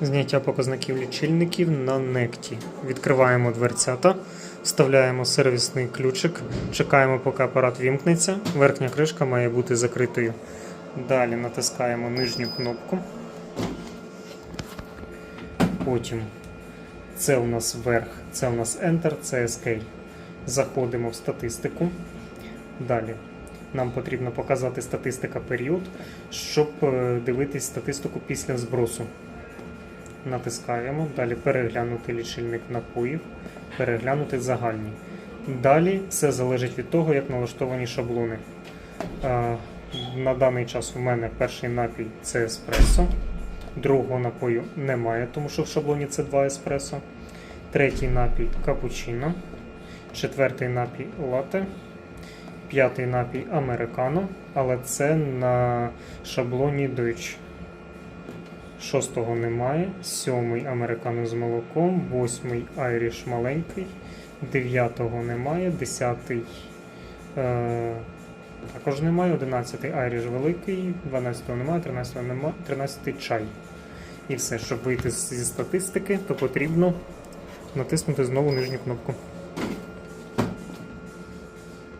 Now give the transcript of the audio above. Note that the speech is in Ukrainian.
Зняття показників лічильників на некті. Відкриваємо дверцята, вставляємо сервісний ключик, чекаємо, поки апарат вімкнеться. Верхня кришка має бути закритою. Далі натискаємо нижню кнопку. Потім це у нас вверх, це у нас Enter, це Escape. Заходимо в статистику. Далі нам потрібно показати статистика період, щоб е, дивитись статистику після збросу. Натискаємо, далі переглянути лічильник напоїв, переглянути загальні. Далі все залежить від того, як налаштовані шаблони. Е, На даний час у мене перший напій це еспресо. Другого напою немає, тому що в шаблоні це 2 еспресо. Третій напій капучино. Четвертий напій лате. П'ятий напій американо, але це на шаблоні Deutsch. Шостого немає. Сьомий американо з молоком. Восьмий айріш маленький. Дев'ятого немає. Десятий е, також немає. Одинадцятий айріш великий. Дванадцятого немає. Тринадцятого немає. Тринадцятий чай. І все, щоб вийти зі статистики, то потрібно натиснути знову нижню кнопку.